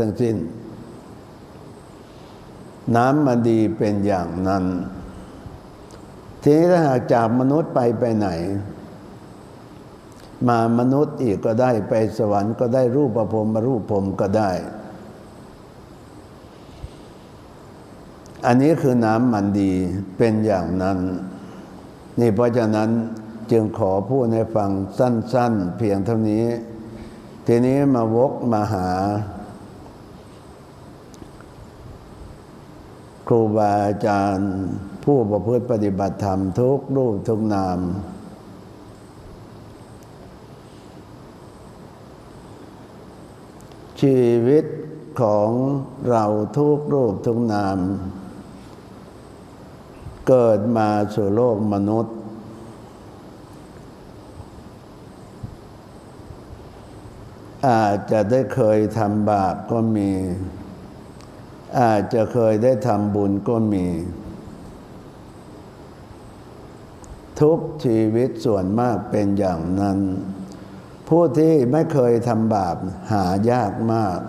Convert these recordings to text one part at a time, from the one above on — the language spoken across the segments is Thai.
ทั้งสิ้น น้ำมันดีเป็นอย่างนั้น ทีนี้ถ้าหากจากมนุษย์ไปไปไหน มามนุษย์อีกก็ได้ไปสวรรค์ก็ได้รูปประพรหมรูปพรมก็ได้ อันนี้คือน้ำมันดีเป็นอย่างนั้น นี่เพราะฉะนั้นจึงขอพูดให้ฟังสั้น ๆ เพียงเท่านี้ ทีนี้มาวกมาหา รูบาอาจารย์ ผู้ประพฤติปฏิบัติธรรมทุกรูปทุกนาม ชีวิตของเราทุกรูปทุกนาม เกิดมาสู่โลกมนุษย์ อาจจะได้เคยทำบาปก็มี อาจจะเคยได้ทำบุญก็มี ทุกชีวิตส่วนมากเป็นอย่างนั้น ผู้ที่ไม่เคยทำบาปหายากมาก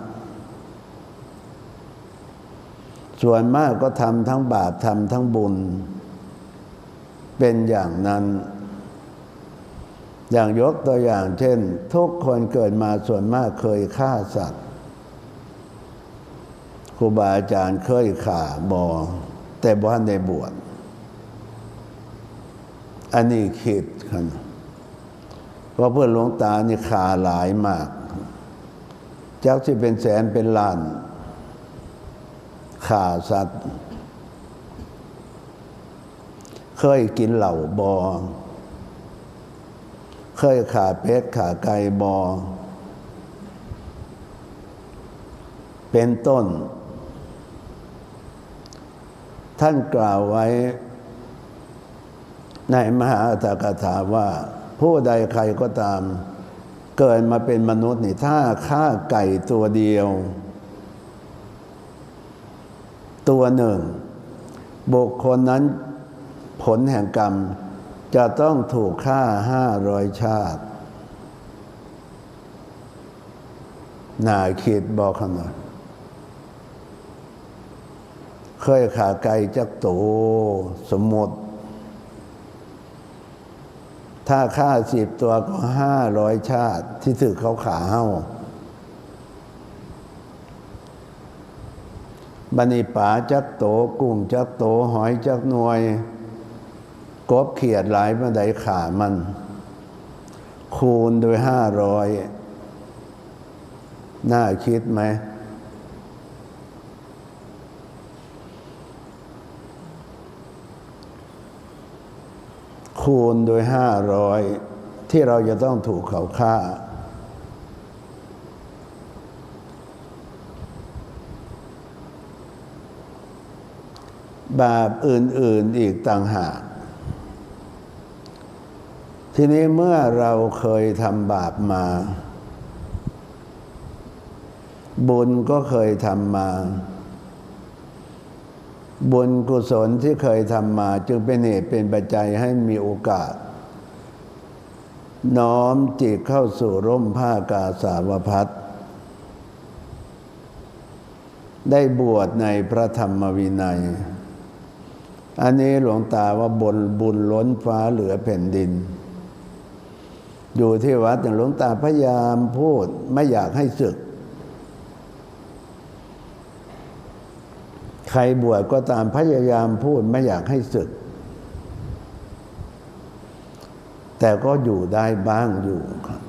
ส่วนมากก็ทำทั้งบาปทำทั้งบุญ เป็นอย่างนั้นอย่างยกตัวอย่างเช่น ทุกคนเกิดมาส่วนมากเคยฆ่าสัตว์ รูบาอาจารย์เคยข่าบอแต่บ้านในบวชอันนี้คิดกันเพราะเพื่อนหลวงตานี่ขาหลายมาก เจักที่เป็นแสนเป็นล้านขาสัตว์ เคยกินเหล่าบอ เคยขาเป็ดขาไก่บอ เป็นต้น ท่านกล่าวไว้ ในมหาอัตถกถาว่า ผู้ใดใครก็ตาม เกิดมาเป็นมนุษย์นี่ถ้าฆ่าไก่ตัวเดียว ตัวหนึ่ง บุคคลนั้นผลแห่งกรรม จะต้องถูกฆ่าห้าร้อยชาติน่าคิดบอกขนาด เคยขาไก่จักโตสมมติ ถ้าฆ่าสิบตัวก็ห้าร้อยชาติที่ถือเขาขาเห้าบันิป่าจักโตกุ้งจักโตหอยจักหน่วย กบเขียดหลายมาไดขามัน คูณโดยห้าร้อยน่าคิดไหม คูณโดยห้าร้อยที่เราจะต้องถูกเขาฆ่า บาปอื่น ๆอีกต่างหาก ทีนี้เมื่อเราเคยทำบาปมา บุญก็เคยทำมา บุญกุศลที่เคยทำมาจึงเป็นเหตุเป็นปัจจัยให้มีโอกาส น้อมจิตเข้าสู่ร่มผ้ากาสาวพัดได้บวชในพระธรรมวินัย อันนี้หลวงตาว่าบนบุญล้นฟ้าเหลือแผ่นดิน อยู่ที่วัดอย่างหลวงตาพยายามพูดไม่อยากให้ศึก ใครบวชก็ตามพยายามพูดไม่อยากให้ศึก แต่ก็อยู่ได้บ้างอยู่ครับ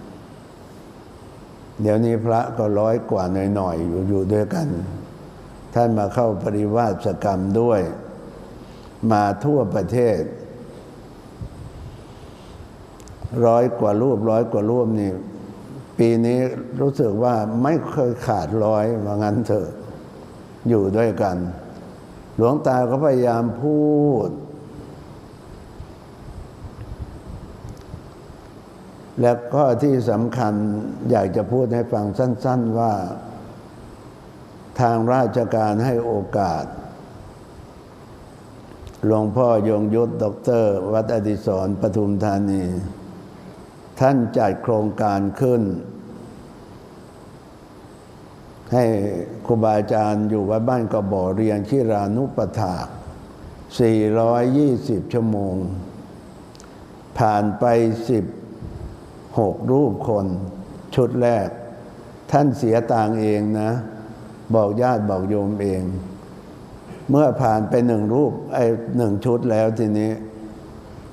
เดี๋ยวนี้พระก็ร้อยกว่าหน่อยๆอยู่อยู่ด้วยกัน ท่านมาเข้าปริวาสกรรมด้วย มาทั่วประเทศ ร้อยกว่ารูปร้อยกว่ารูปนี่ปีนี้รู้สึกว่าไม่เคยขาดร้อยว่างั้นเถอะอยู่ด้วยกัน หลวงตาก็พยายามพูด แล้วก็ที่สำคัญอยากจะพูดให้ฟังสั้น ๆว่า ทางราชการให้โอกาสหลวงพ่อยงยุทธด็อกเตอร์ วัดอดิศรปทุมธานี ท่านจัดโครงการขึ้น ให้ครูบาอาจารย์อยู่วัดบ้านกระบ่อเรียนที่รานุปถาก 420 ชั่วโมง ผ่านไป 16 รูปคน ชุดแรก ท่านเสียต่างเองนะ บอกญาติบอกโยมเอง เมื่อผ่านไปหนึ่งรูปไอ้หนึ่งชุดแล้วทีนี้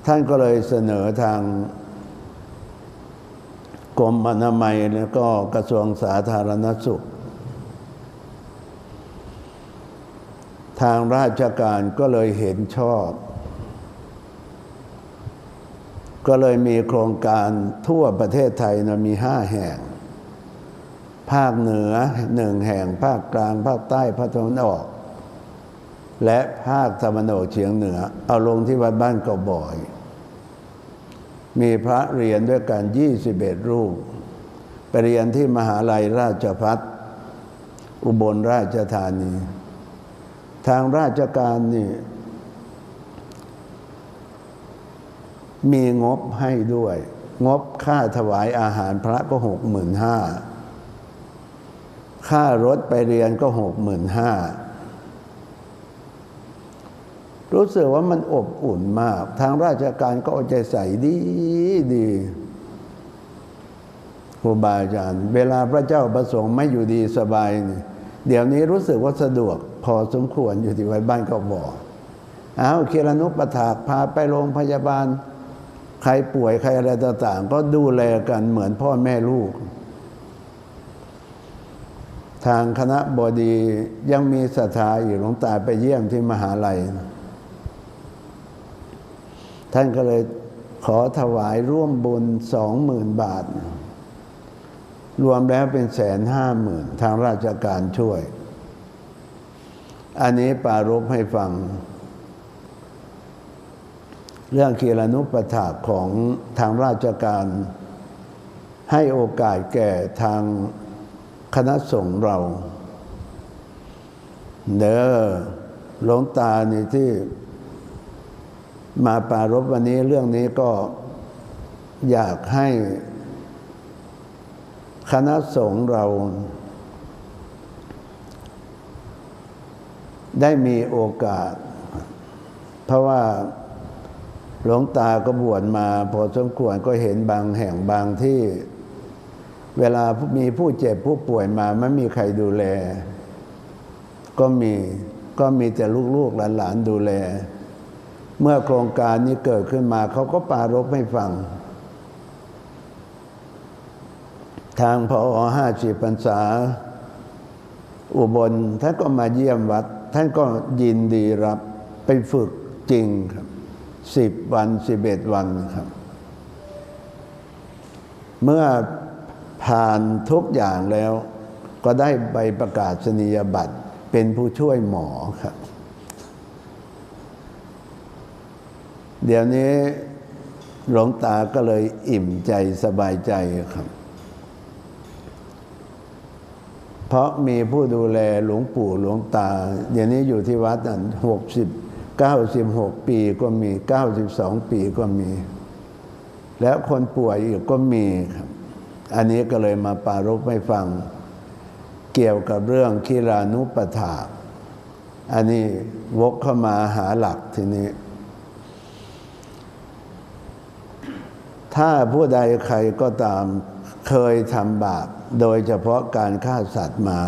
ท่านก็เลยเสนอทางกรมอนามัยแล้วก็กระทรวงสาธารณสุข ทางราชการก็เลยเห็นชอบ ก็เลยมีโครงการทั่วประเทศไทยนะมีห้าแห่ง ภาคเหนือหนึ่งแห่ง ภาคกลางภาคใต้ภาคตะวันออก และภาคตะวันออกเฉียงเหนือ เอาลงที่วัดบ้านเกาบ่อย มีพระเรียนด้วยกัน21รูป ไปเรียนที่มหาลัยราชพัฒอุบลราชธานี ทางราชการนี่ มีงบให้ด้วย งบค่าถวายอาหารพระก็หกหมื่นห้าค่ารถไปเรียนก็หกหมื่นห้ารู้สึกว่ามันอบอุ่นมาก ทางราชการก็เอาใจใส่ดีดีครูบาอาจารย์ เวลาพระเจ้าประสงค์ไม่อยู่ดีสบาย เดี๋ยวนี้รู้สึกว่าสะดวก พอสมควรอยู่ที่วัดบ้านก็บอกเอ้าเครนุปถากพาไปโรงพยาบาล ใครป่วยใครอะไรต่างๆ ก็ดูแลกันเหมือนพ่อแม่ลูก ทางคณะบดียังมีศรัทธาอยู่หลวงตาไปเยี่ยมที่มหาลัย ท่านก็เลยขอถวายร่วมบุญสองหมื่นบาท รวมแล้วเป็นแสนห้าหมื่นทางราชการช่วย อันนี้ปรารบให้ฟัง เรื่องคีรนุปถาของทางราชการ ให้โอกาสแก่ทางคณะสงฆ์เรา เด้อหลวงตานี่ที่มาปรารบวันนี้เรื่องนี้ก็อยากให้คณะสงฆ์เรา ได้มีโอกาส เพราะว่าหลวงตาก็บวชมาพอสมควรก็เห็นบางแห่งบางที่ เวลามีผู้เจ็บผู้ป่วยมาไม่มีใครดูแล ก็มีก็มีแต่ลูกๆหลานๆดูแล เมื่อโครงการนี้เกิดขึ้นมาเขาก็ปรารบให้ฟัง ทางพอห้าสิบพรรษา อุบลท่านก็มาเยี่ยมวัด ท่านก็ยินดีรับไปฝึกจริงครับสิบวันสิบเอ็ดวันครับ เมื่อผ่านทุกอย่างแล้ว ก็ได้ใบประกาศนียบัตรเป็นผู้ช่วยหมอครับ เดี๋ยวนี้หลวงตาก็เลยอิ่มใจสบายใจครับ เพราะมีผู้ดูแลหลวงปู่หลวงตาเดี๋ยวนี้อยู่ที่วัดนั้นหกสิบเก้าสิบหกปีก็มีเก้าสิบสองปีก็มี แล้วคนป่วยอีกก็มีครับ อันนี้ก็เลยมาปรารบให้ฟัง เกี่ยวกับเรื่องคิรานุปถาอันนี้วกเข้ามาหาหลักทีนี้ ถ้าผู้ใดใครก็ตามเคยทำบาป โดยเฉพาะการฆ่าสัตว์มา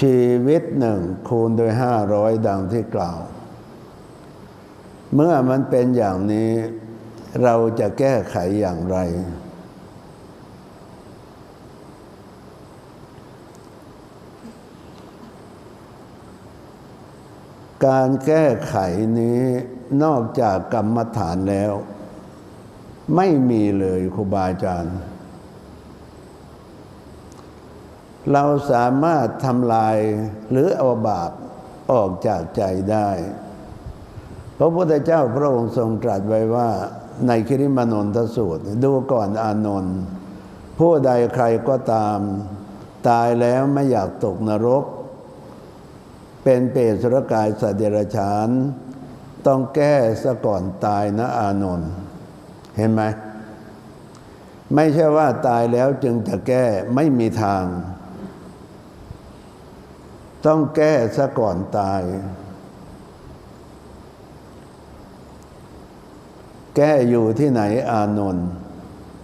ชีวิตหนึ่งคูณโดยห้าร้อยดังที่กล่าว เมื่อมันเป็นอย่างนี้เราจะแก้ไขอย่างไร การแก้ไขนี้นอกจากกรรมฐานแล้ว ไม่มีเลยครูบาอาจารย์ เราสามารถทำลายหรือเอาบาปออกจากใจได้ พระพุทธเจ้าพระองค์ทรงตรัสไว้ว่า ในคิริมานนทสูตร ดูก่อนอานนท์ผู้ใดใครก็ตาม ตายแล้วไม่อยากตกนรก เป็นเปรตสุรกายสัตว์เดรัจฉาน ต้องแก้ซะก่อนตายนะอานนท์ เห็นไหมไม่ใช่ว่าตายแล้วจึงจะแก้ไม่มีทาง ต้องแก้ซะก่อนตาย แก้อยู่ที่ไหนอานนท์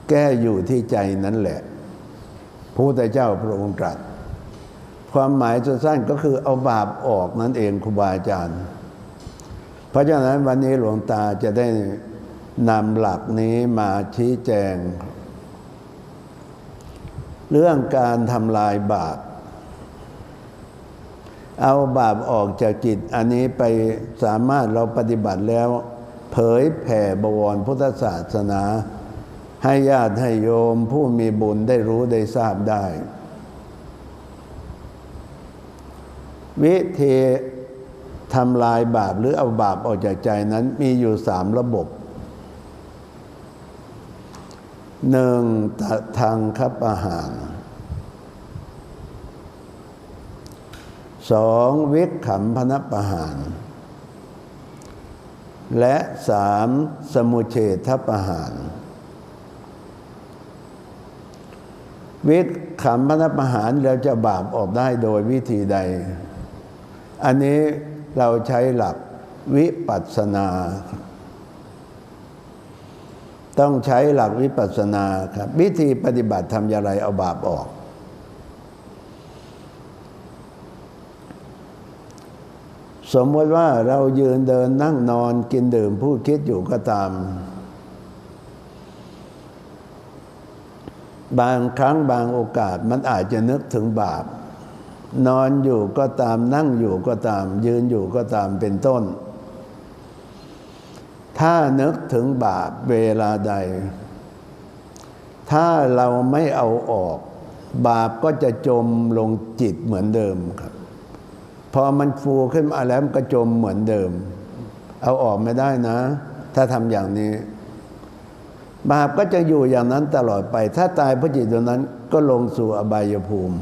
แก้อยู่ที่ใจนั่นแหละพระพุทธเจ้าพระองค์ตรัส ความหมายสั้นๆก็คือเอาบาปออกนั่นเองครูบาอาจารย์ เพราะฉะนั้นวันนี้หลวงตาจะได้ นำหลักนี้มาชี้แจง เรื่องการทำลายบาป เอาบาปออกจากจิต อันนี้ไปสามารถเราปฏิบัติแล้ว เผยแผ่บวรพุทธศาสนา ให้ญาติให้โยมผู้มีบุญได้รู้ได้ทราบได้ วิธีทำลายบาปหรือเอาบาปออกจากใจนั้นมีอยู่สามระบบ หนึ่งทางคับอาหารสองวิขขำพนประหาร และสามสมุเฉทประหาร วิขขำพนประหารเราจะบาปออกได้โดยวิธีใด อันนี้เราใช้หลักวิปัสสนา ต้องใช้หลักวิปัสสนาครับ วิธีปฏิบัติทำอย่างไรเอาบาปออก สมมติว่าเรายืนเดินนั่งนอนกินดื่มพูดคิดอยู่ก็ตาม บางครั้งบางโอกาสมันอาจจะนึกถึงบาป นอนอยู่ก็ตามนั่งอยู่ก็ตาม ยืนอยู่ก็ตามเป็นต้น ถ้านึกถึงบาปเวลาใด ถ้าเราไม่เอาออก บาปก็จะจมลงจิตเหมือนเดิมครับ พอมันฟูขึ้นมาแล้วมันก็จมเหมือนเดิม เอาออกไม่ได้นะ ถ้าทำอย่างนี้ บาปก็จะอยู่อย่างนั้นตลอดไป ถ้าตายพระจิตตัวนั้นก็ลงสู่อบายภูมิ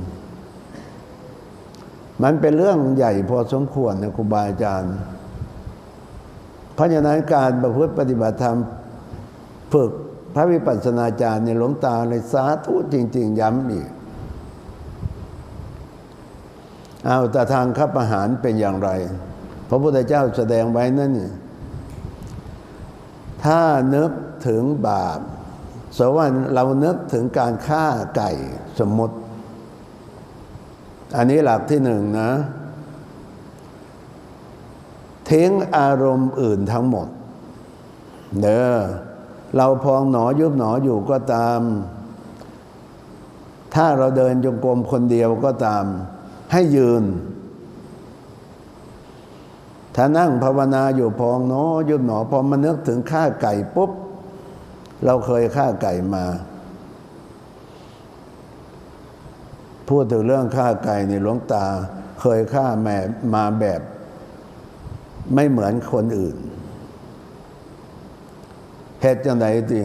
มันเป็นเรื่องใหญ่พอสมควรนะครูบาอาจารย์ เพราะฉะนั้นการประพฤติปฏิบัติธรรมฝึกพระวิปัสสนาจารย์ในหลวงตาเลยสาธุจริง ๆ ย้ำอีกเอาแต่ทางขับอาหารเป็นอย่างไร พระพุทธเจ้าแสดงไว้นั่นนี่ถ้านึกถึงบาปสวรรค์เรานึกถึงการฆ่าไก่สมมติ อันนี้หลักที่หนึ่งนะ ทิ้งอารมณ์อื่นทั้งหมด เด้อเราพองหนอยุบหนออยู่ก็ตาม ถ้าเราเดินจงกรมคนเดียวก็ตาม ให้ยืน ถ้านั่งภาวนาอยู่พองหนอยุบหนอพอมานึกถึงฆ่าไก่ปุ๊บ เราเคยฆ่าไก่มา พูดถึงเรื่องฆ่าไก่ในหลวงตา เคยฆ่าแม่มาแบบ ไม่เหมือนคนอื่นเหตุจังไดตี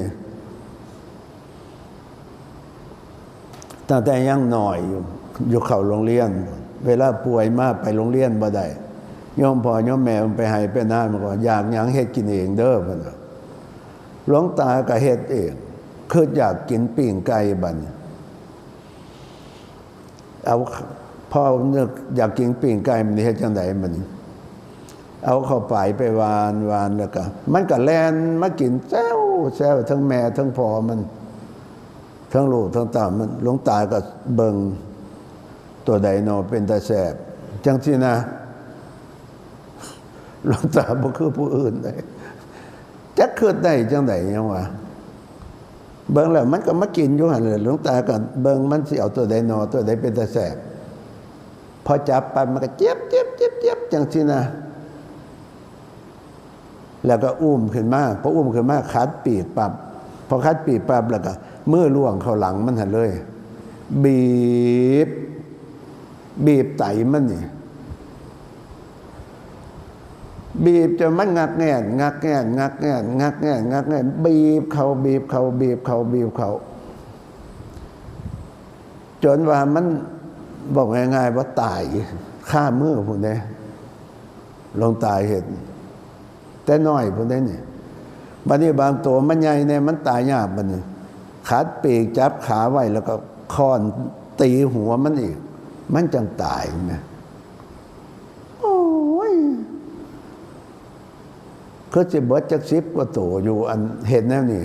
ตั้งแต่ยังหน่อยอยู่อยู่เข่าโรงเรียน เวลาป่วยมากไปโรงเรียนบ่ได้ย่อมพอย่อมแม่มันไปให้ไปหน้ามันก็อยากยังเฮ็ดกินเองเด้อพ่นหลวงตาก็เฮ็ดเองคืออยากกินปิ้งไก่บันเอาพ่อเนึกออยากกินปิ้งไก่มันเฮ็ดจังไดมัน เอาเข้าไปไปวานวานแล้วก็ มันก็แลนมากินแซวแซวทั้งแม่ทั้งพ่อมัน ทั้งลูกทั้งตามันหลวงตาก็เบิงตัวใดนอเป็นตาแสบจังที่นะหลวงตาบ่คือผู้อื่นเลยจักเกิดได้จังไดยังวะเบิ่งแล้วมันก็มากินอยู่หันเลยหลวงตาก็เบิ่งมันสิเอาตัวใดนอตัวใดเป็นตาแสบพอจับไปมันก็เจ็บเจ็บเจ็บเจ็บจังที่นะ แล้วก็อุ้มขึ้นมาพออุ้มขึ้นมาคัดปีกปับพอคัดปีกปับแล้วก็มือล่วงเข้าหลังมันหันเลย บีบ บีบไตมันนี่บีบจนมันงักแงนงักแงนงักแงนงักแงนงักแงนบีบเขาบีบเขาบีบเขาบีบเขาจนว่ามันบอกง่ายๆว่าตายฆ่ามือพวกนี้ลงตายเห็น แต่น้อยพวกนี้นี่บัดนี้บางตัวมันใหญ่เนี่ยมันตายยากบัดนี้ขัดปีกจับขาไว้แล้วก็ค้อนตีหัวมันอีก มันจังตายนะโอ้ยคือจะเบิดจักซิบกว่าโตอยู่อันเห็นแน่นี่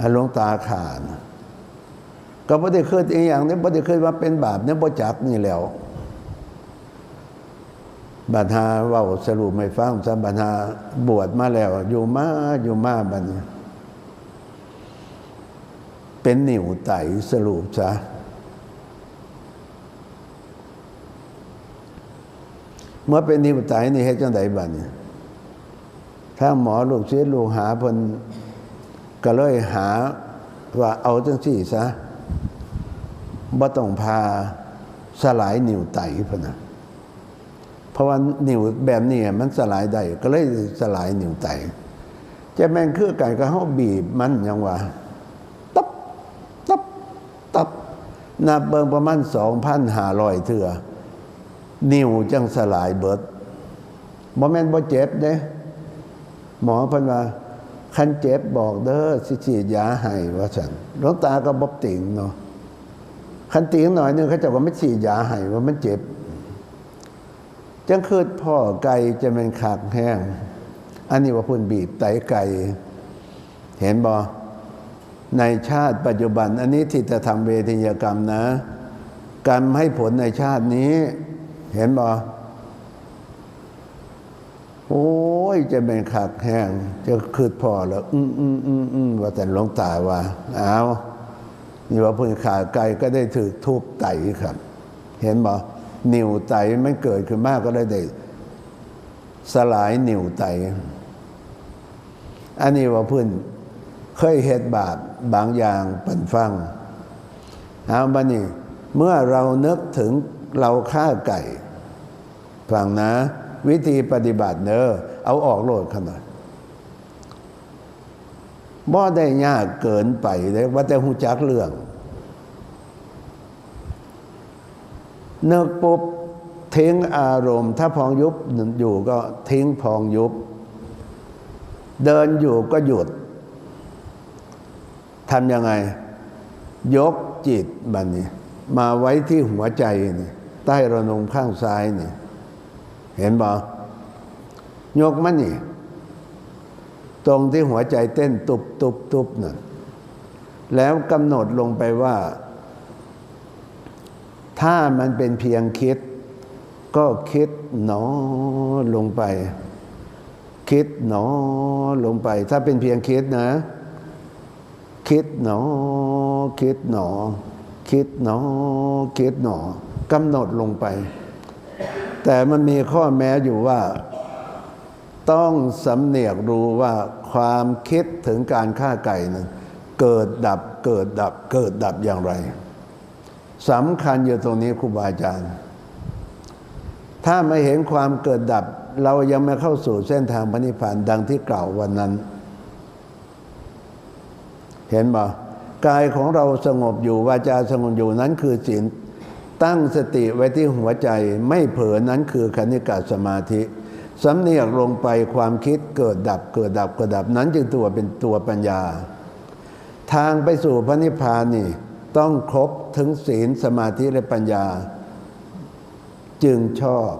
อันหลวงตาขาดก็ไม่ได้เคยอีกอย่างนี้ไม่ได้เคยว่าเป็นบาปเนี่ยบ่จักนี่แล้ว บัญหาเว่าสรุปไม่ฟังสบัญหาบวชมาแล้ว อยู่มาอยู่มาบัดนี้ เป็นหนิวไตสรุปซะเมื่อเป็นนิวไตนี่เฮ็ดจังไดบัดนี้ถ้าหมอลูกศิษย์ลูกหาเพิ่นก็เลยหาว่าเอาจังซี่ซะบ่ต้องพาสลายนิวไตพิ่นน่ะ ราะว่านิ่วแบบนี้มันสลายได้ก็เลยสลายนิ่วไตจะแม่งคือไก่ก็เฮาบีบมันยังว่าตับตับตับนับเบิ่งประมาณ2,500เทื่อนิ่วจังสลายเบิดบ่แม่นบ่เจ็บเด้หมอเพิ่นว่าคันเจ็บบอกเด้อสิฉีดยาให้ว่าซั่นหลวงตาก็บ่ติงเนาะคันติงหน่อยนึงเขาเจะว่าไม่ฉีดยาให้ว่ามันเจ็บ จังคือพ่อไก่จะเป็นขากแห้ง อันนี้ว่าพุ่นบีบไตไก่ เห็นบอในชาติปัจจุบัน อันนี้ที่จะทำเวทียกรรมนะ กรรมให้ผลในชาตินี้ เห็นบอโอ้ยจะเป็นขากแห้ง จะคืดพ่อแล้ว อืมอืมอืมอืมว่าแต่หลวงตาว่าเอานี่ว่าพุ่นขาไก่ก็ได้ถือทุบไตครับ เห็นบอ นิวไตมันเกิดขึ้นมากก็ได้ได้สลายนิวไต อันนี้ว่าเพื่อนเคยเหตุบาปบางอย่างเปันฟังเอาบันนี้เมื่อเรานึกถึงเราฆ่าไก่ฟังนะ วิธีปฏิบัติเนอเอาออกโลดขนาดบ่ได้ยากเกินไปเลยว่าแต่หูจักเรื่อง นึกปุ๊บทิ้งอารมณ์ ถ้าพองยุบอยู่ก็ทิ้งพองยุบ เดินอยู่ก็หยุดทำยังไง ยกจิตบันนี้ มาไว้ที่หัวใจนี่ใต้ระนมข้างซ้ายนี่เห็นบ่ยกมันนี่ ตรงที่หัวใจเต้นตุบตุบตุบนั่นแล้วกำหนดลงไปว่า ถ้ามันเป็นเพียงคิด ก็คิดหนอลงไป คิดหนอลงไป ถ้าเป็นเพียงคิดนะ คิดหนอ คิดหนอ คิดหนอ คิดหนอกำหนดลงไป แต่มันมีข้อแม้อยู่ว่า ต้องสำเนียกรู้ว่าความคิดถึงการฆ่าไก่นั้นเกิดดับเกิดดับเกิดดับอย่างไร สำคัญอยู่ตรงนี้ครูบาอาจารย์ ถ้าไม่เห็นความเกิดดับ เรายังไม่เข้าสู่เส้นทางพระนิพพานดังที่กล่าววันนั้น เห็นบ่กายของเราสงบอยู่วาจาสงบอยู่นั้นคือศีลตั้งสติไว้ที่หัวใจไม่เผลอนั้นคือคณิกาสมาธิสำเนียกลงไปความคิดเกิดดับเกิดดับเกิดดับนั้นจึงตัวเป็นตัวปัญญา ทางไปสู่พระนิพพานนี่ ต้องครบถึงศีลสมาธิและปัญญา จึงชอบ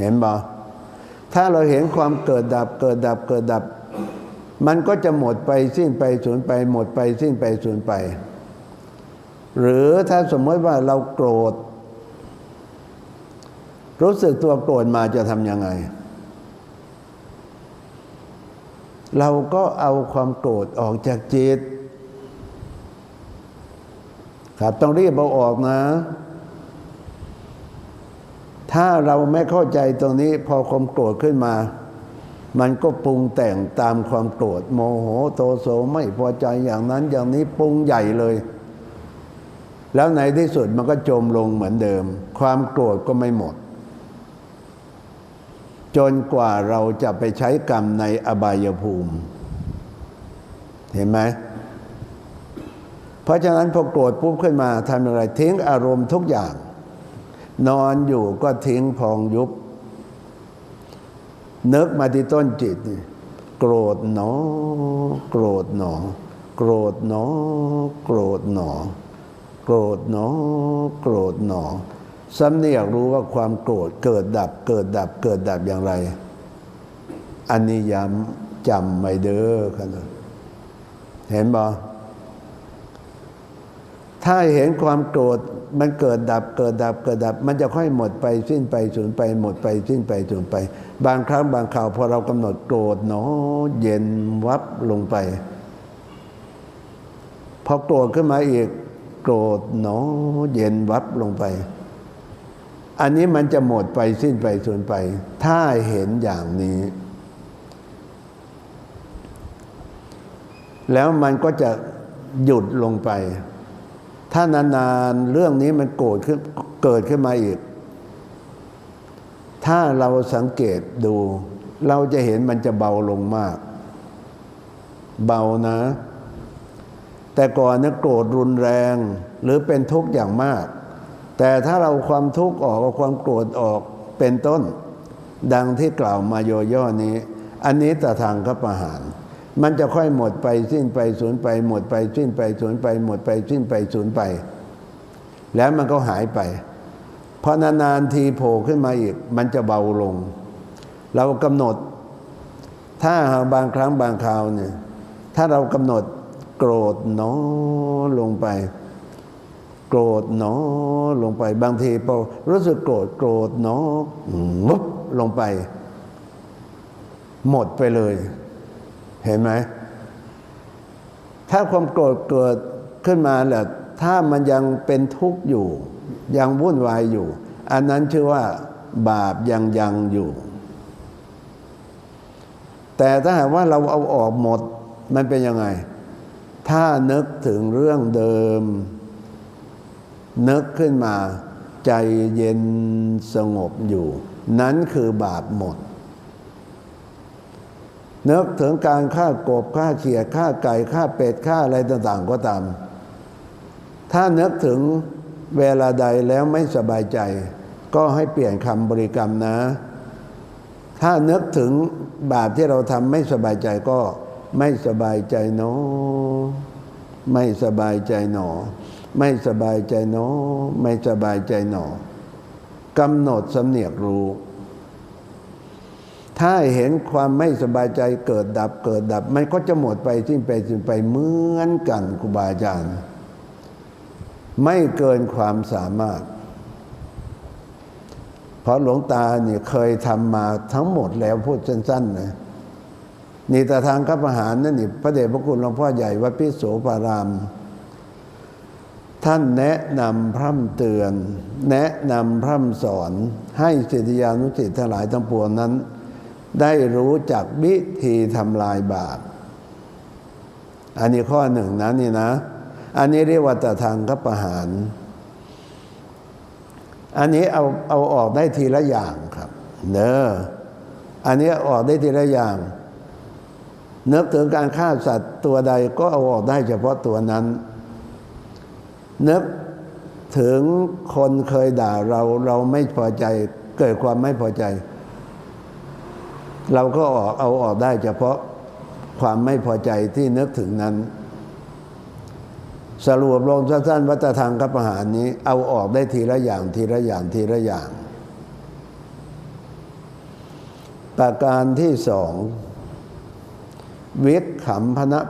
เห็นบ่ถ้าเราเห็นความเกิดดับเกิดดับเกิดดับ มันก็จะหมดไปสิ้นไปสูญไป หมดไปสิ้นไปสูญไป หรือถ้าสมมติว่าเราโกรธ รู้สึกตัวโกรธมาจะทำยังไง เราก็เอาความโกรธออกจากจิต ครับต้องรีบเอาออกนะ ถ้าเราไม่เข้าใจตรงนี้พอความโกรธขึ้นมา มันก็ปรุงแต่งตามความโกรธโมโหโทโสไม่พอใจอย่างนั้นอย่างนี้ปรุงใหญ่เลย แล้วในที่สุดมันก็จมลงเหมือนเดิม ความโกรธก็ไม่หมด จนกว่าเราจะไปใช้กรรมในอบายภูมิ เห็นไหม เพราะฉะนั้นพอโกรธปุ๊บขึ้นมาทำอย่างไรทิ้งอารมณ์ทุกอย่าง นอนอยู่ก็ทิ้งพองยุบนึกมาที่ต้นจิตนี่โกรธหนอ โกรธหนอ โกรธหนอ โกรธหนอ โกรธหนอ โกรธหนอสำเนียกรู้ว่าความโกรธเกิดดับ เกิดดับ เกิดดับอย่างไร อันนี้ย้ำจำไม่เด้อครับเห็นบ่ ถ้าเห็นความโกรธมันเกิดดับเกิดดับเกิดดับ มันจะค่อยหมดไปสิ้นไปสูญไปหมดไปสิ้นไปสูญไป บางครั้งบางคราวพอเรากำหนดโกรธเนาะเย็นวับลงไป พอโกรธขึ้นมาอีกโกรธเนาะเย็นวับลงไป อันนี้มันจะหมดไปสิ้นไปสูญไป ถ้าเห็นอย่างนี้ แล้วมันก็จะหยุดลงไป ถ้านานๆเรื่องนี้มันโกรธขึ้นเกิดขึ้นมาอีก ถ้าเราสังเกตดู เราจะเห็นมันจะเบาลงมาก เบานะ แต่ก่อนนะโกรธรุนแรง หรือเป็นทุกข์อย่างมาก แต่ถ้าเราความทุกข์ออกเอาความโกรธออกเป็นต้น ดังที่กล่าวมาโยย่อนี้ อันนี้แต่ทางกับประหาร มันจะค่อยหมดไปสิ้นไปสูญไป หมดไปสิ้นไปสูญไป หมดไปสิ้นไปสูญไป แล้วมันก็หายไปพอนานๆทีโผล่ขึ้นมาอีก มันจะเบาลง เรากำหนด ถ้าบางครั้งบางคราวเนี่ยถ้าเรากำหนดโกรธหนอลงไป โกรธหนอลงไป บางทีพอรู้สึกโกรธโกรธหนองุบลงไป หมดไปเลย เห็นไหม ถ้าความโกรธเกิดขึ้นมาแหละถ้ามันยังเป็นทุกข์อยู่ ยังวุ่นวายอยู่ อันนั้นชื่อว่าบาปยังยังอยู่ แต่ถ้าหากว่าเราเอาออกหมดมันเป็นยังไง ถ้านึกถึงเรื่องเดิม นึกขึ้นมาใจเย็นสงบอยู่ นั้นคือบาปหมด นึกถึงการฆ่ากบฆ่าเขียดฆ่าไก่ฆ่าเป็ดฆ่าอะไรต่างๆก็ตาม ถ้านึกถึงเวลาใดแล้วไม่สบายใจ ก็ให้เปลี่ยนคำบริกรรมนะ ถ้านึกถึงบาปที่เราทำไม่สบายใจก็ไม่สบายใจเนอไม่สบายใจหนอ ไม่สบายใจเนอไม่สบายใจหนอกำหนดสำเนียกรู้ ถ้าเห็นความไม่สบายใจเกิดดับเกิดดับ มันก็จะหมดไปสิ้นไปสิ้นไปเหมือนกันครูบาอาจารย์ ไม่เกินความสามารถ เพราะหลวงตาเนี่ยเคยทำมาทั้งหมดแล้วพูดสั้นๆนะนี่แต่ทางข้าพหารนั่นนี่พระเดชพระคุณหลวงพ่อใหญ่วัดพิโสปาราม ท่านแนะนำพร่ำเตือน แนะนำพร่ำสอนให้สิทธิยานุสิทธิ์ทั้งหลายทั้งปวงนั้น ได้รู้จักวิธีทำลายบาป อันนี้ข้อหนึ่งนะนี่นะ อันนี้เรียกว่าตทางกับประหาร อันนี้เอาเอาออกได้ทีละอย่างครับ เนออันนี้ออกได้ทีละอย่างนึกถึงการฆ่าสัตว์ตัวใดก็เอาออกได้เฉพาะตัวนั้น นึกถึงคนเคยด่าเราเราไม่พอใจ เกิดความไม่พอใจ เราก็ออกเอาออกได้เฉพาะความไม่พอใจที่นึกถึงนั้น สรุปลงสั้นๆวัตทางกับอาหารนี้ เอาออกได้ทีละอย่างทีละอย่างทีละอย่าง ประการที่สองวิขำพนะ